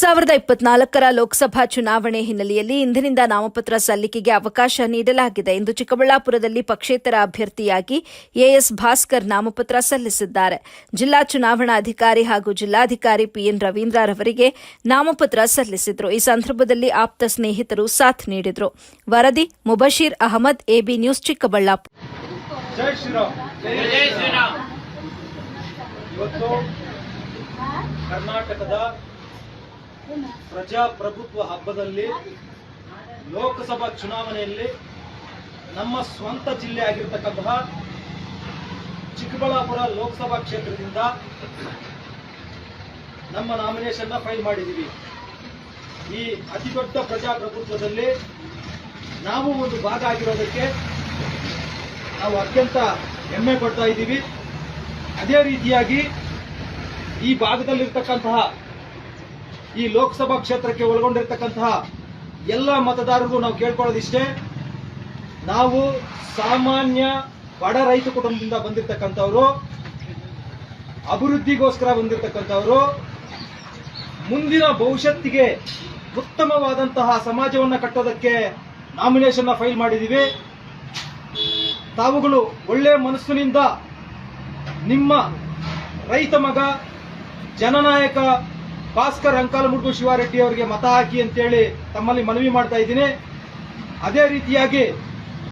ಸಾವಿರದ ಇಪ್ಪತ್ನಾಲ್ಕರ ಲೋಕಸಭಾ ಚುನಾವಣೆ ಹಿನ್ನೆಲೆಯಲ್ಲಿ ಇಂದಿನಿಂದ ನಾಮಪತ್ರ ಸಲ್ಲಿಕೆಗೆ ಅವಕಾಶ ನೀಡಲಾಗಿದೆ ಎಂದು ಚಿಕ್ಕಬಳ್ಳಾಪುರದಲ್ಲಿ ಪಕ್ಷೇತರ ಅಭ್ಯರ್ಥಿಯಾಗಿ ಎಎಸ್ ಭಾಸ್ಕರ್ ನಾಮಪತ್ರ ಸಲ್ಲಿಸಿದ್ದಾರೆ. ಜಿಲ್ಲಾ ಚುನಾವಣಾಧಿಕಾರಿ ಹಾಗೂ ಜಿಲ್ಲಾಧಿಕಾರಿ ಪಿಎನ್ ರವೀಂದ್ರರವರಿಗೆ ನಾಮಪತ್ರ ಸಲ್ಲಿಸಿದರು. ಈ ಸಂದರ್ಭದಲ್ಲಿ ಆಪ್ತ ಸ್ನೇಹಿತರು ಸಾಥ್ ನೀಡಿದರು. ವರದಿ Mubasheer Ahmed A B news Chikkaballapura ಜೈ ಜೈ ಶ್ರೀರಾಮ್. ಇವತ್ತು ಕರ್ನಾಟಕದ ಪ್ರಜಾಪ್ರಭುತ್ವ ಹಬ್ಬದಲ್ಲಿ ಲೋಕಸಭಾ ಚುನಾವಣೆಯಲ್ಲಿ ನಮ್ಮ ಸ್ವಂತ ಜಿಲ್ಲೆ ಆಗಿರ್ತಕ್ಕಂತಹ ಚಿಕ್ಕಬಳ್ಳಾಪುರ ಲೋಕಸಭಾ ಕ್ಷೇತ್ರದಿಂದ ನಮ್ಮ ನಾಮಿನೇಷನ್ನ ಫೈಲ್ ಮಾಡಿದ್ದೀವಿ. ಈ ಅತಿ ದೊಡ್ಡ ಪ್ರಜಾಪ್ರಭುತ್ವದಲ್ಲಿ ನಾವು ಒಂದು ಭಾಗ ಆಗಿರೋದಕ್ಕೆ ನಾವು ಅತ್ಯಂತ ಹೆಮ್ಮೆ ಪಡ್ತಾ ಇದ್ದೀವಿ. ಅದೇ ರೀತಿಯಾಗಿ ಈ ಭಾಗದಲ್ಲಿರ್ತಕ್ಕಂತಹ ಈ ಲೋಕಸಭಾ ಕ್ಷೇತ್ರಕ್ಕೆ ಒಳಗೊಂಡಿರ್ತಕ್ಕಂತಹ ಎಲ್ಲ ಮತದಾರರಿಗೂ ನಾವು ಕೇಳ್ಕೊಳ್ಳೋದಿಷ್ಟೇ, ನಾವು ಸಾಮಾನ್ಯ ಬಡ ರೈತ ಕುಟುಂಬದಿಂದ ಬಂದಿರತಕ್ಕಂಥವ್ರು, ಅಭಿವೃದ್ಧಿಗೋಸ್ಕರ ಬಂದಿರತಕ್ಕಂಥವ್ರು, ಮುಂದಿನ ಭವಿಷ್ಯತ್ತಿಗೆ ಉತ್ತಮವಾದಂತಹ ಸಮಾಜವನ್ನ ಕಟ್ಟೋದಕ್ಕೆ ನಾಮಿನೇಷನ್ ಫೈಲ್ ಮಾಡಿದ್ದೀವಿ ತಾವುಗಳು ಒಳ್ಳೆಯ ಮನಸ್ಸಿನಿಂದ ನಿಮ್ಮ ರೈತ ಮಗ, ಜನನಾಯಕ ಭಾಸ್ಕರ್ ಅಂಕಾಲಮುಡ್ಗು ಶಿವಾರೆಡ್ಡಿ ಅವರಿಗೆ ಮತ ಹಾಕಿ ಅಂತೇಳಿ ತಮ್ಮಲ್ಲಿ ಮನವಿ ಮಾಡ್ತಾ ಇದ್ದೀನಿ. ಅದೇ ರೀತಿಯಾಗಿ